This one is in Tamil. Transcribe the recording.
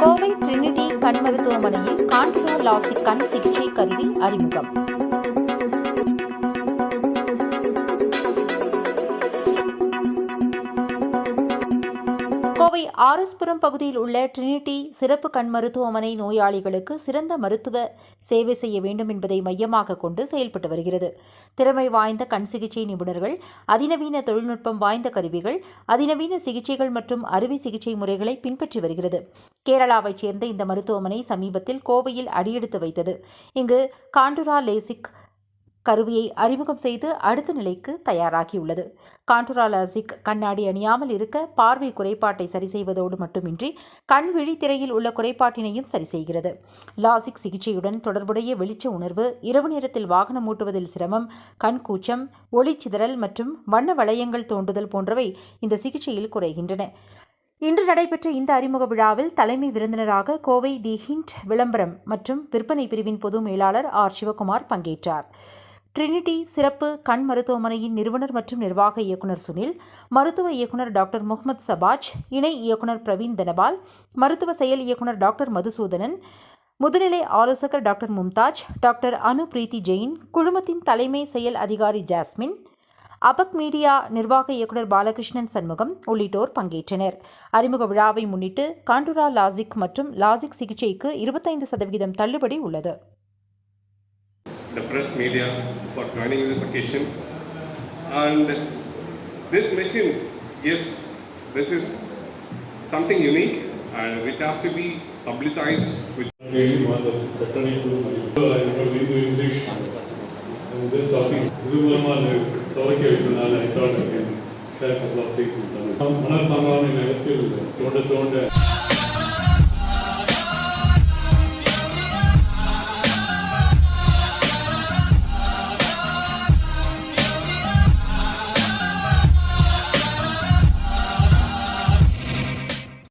கோவை ட்ரினிட்டி கண் மருத்துவமனையில் கான்ட்ரா லாசிக் கண் சிகிச்சை கருவி அறிமுகம். கோவை ஆர்எஸ்புரம் பகுதியில் உள்ள ட்ரினிட்டி சிறப்பு கண் மருத்துவமனை நோயாளிகளுக்கு சிறந்த மருத்துவ சேவை செய்ய வேண்டும் என்பதை மையமாக கொண்டு செயல்பட்டு வருகிறது. திறமை வாய்ந்த கண் சிகிச்சை நிபுணர்கள் அதிநவீன தொழில்நுட்பம் வாய்ந்த கருவிகள் அதிநவீன சிகிச்சைகள் மற்றும் அறுவை சிகிச்சை முறைகளை பின்பற்றி வருகிறது. கேரளாவைச் சேர்ந்த இந்த மருத்துவமனை சமீபத்தில் கோவையில் அடியெடுத்து வைத்தது. இங்கு காண்டுரா லேசிக் கருவியை அறிமுகம் செய்து அடுத்த நிலைக்கு தயாராகியுள்ளது. கான்டுராலாசிக் கண்ணாடி அணியாமல் இருக்க பார்வை குறைபாட்டை சரி செய்வதோடு மட்டுமின்றி கண் விழித்திரையில் உள்ள குறைபாட்டினையும் சரி செய்கிறது. லாசிக் சிகிச்சையுடன் தொடர்புடைய வெளிச்ச உணர்வு இரவு நேரத்தில் வாகனம் ஓட்டுவதில் சிரமம் கண் கூச்சம் ஒளிச்சிதறல் மற்றும் வண்ண வளையங்கள் தோன்றுதல் போன்றவை இந்த சிகிச்சையில் குறைகின்றன. இன்று நடைபெற்ற இந்த அறிமுக விழாவில் தலைமை விருந்தினராக கோவை தி ஹிண்ட் விளம்பரம் மற்றும் விற்பனை பிரிவின் பொது மேலாளர் ஆர். சிவகுமார் பங்கேற்றார். ட்ரினிட்டி சிறப்பு கண் மருத்துவமனையின் நிறுவனர் மற்றும் நிர்வாக இயக்குனர் சுனில் மருத்துவ இயக்குனர் டாக்டர் முகமது சபாஜ் இணை இயக்குனர் பிரவீன் தனபால் மருத்துவ செயல் இயக்குனர் டாக்டர் மதுசூதனன் முதுநிலை ஆலோசகர் டாக்டர் மும்தாஜ் டாக்டர் அனு பிரீத்தி ஜெயின் குழுமத்தின் தலைமை செயல் அதிகாரி ஜாஸ்மின் அபக் மீடியா நிர்வாக இயக்குனர் பாலகிருஷ்ணன் சண்முகம் உள்ளிட்டோர் பங்கேற்றனர். அறிமுக விழாவை முன்னிட்டு காண்டுரா லாசிக் மற்றும் லாசிக் சிகிச்சைக்கு இருபத்தைந்து சதவிகிதம் தள்ளுபடி உள்ளது. the press media for joining this occasion. And this machine, yes, this is something unique and which has to be publicized, which really want the fraternity to I got into English and this topic இது மூலமாக துவக்கி வச்சதுனால I thought I can share a couple of things in Tamil. மணற்பாங்கான நிலத்தில் தோண்ட தோண்ட